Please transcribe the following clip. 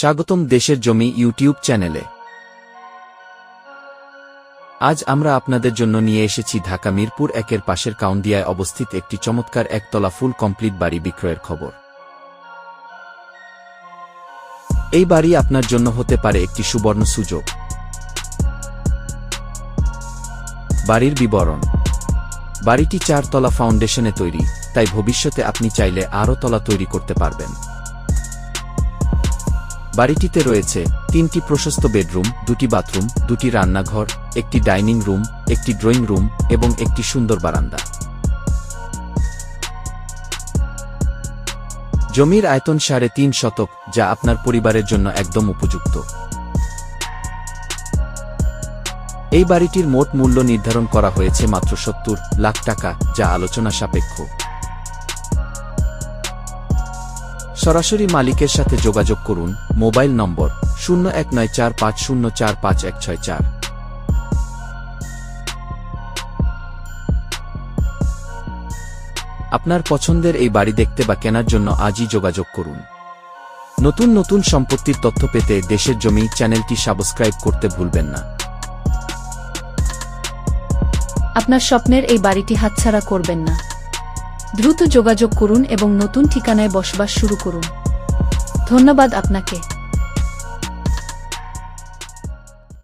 স্বাগতম দেশের জমি ইউটিউব চ্যানেলে। আজ আমরা আপনাদের জন্য নিয়ে এসেছি ঢাকা মিরপুর একের পাশের কাউন্দিয়ায় অবস্থিত একটি চমৎকার একতলা ফুল কমপ্লিট বাড়ি বিক্রয়ের খবর। এই বাড়ি আপনার জন্য হতে পারে একটি সুবর্ণ সুযোগ। বাড়ির বিবরণ। বাড়িটি চারতলা ফাউন্ডেশনে তৈরি, তাই ভবিষ্যতে আপনি চাইলে আরও তলা তৈরি করতে পারবেন। বাড়িটিতে রয়েছে তিনটি প্রশস্ত বেডরুম, দুটি বাথরুম, দুটি রান্নাঘর, একটি ডাইনিং রুম, একটি ড্রয়িং রুম এবং একটি সুন্দর বারান্দা। জমির আয়তন সাড়ে তিন শতক, যা আপনার পরিবারের জন্য একদম উপযুক্ত। এই বাড়িটির মোট মূল্য নির্ধারণ করা হয়েছে মাত্র সত্তর লাখ টাকা, যা আলোচনা সাপেক্ষ। সরাসরি মালিকের সাথে যোগাযোগ করুন, মোবাইল নম্বর শূন্য এক নয় চার পাঁচ শূন্য চার পাঁচ এক ছয় চার। আপনার পছন্দের এই বাড়ি দেখতে বা কেনার জন্য আজই যোগাযোগ করুন। নতুন নতুন সম্পত্তির তথ্য পেতে দেশের জমি চ্যানেলটি সাবস্ক্রাইব করতে ভুলবেন না। আপনার স্বপ্নের এই বাড়িটি হাতছাড়া করবেন না। দ্রুত যোগাযোগ করুন এবং নতুন ঠিকানায় বসবাস শুরু করুন। ধন্যবাদ আপনাকে।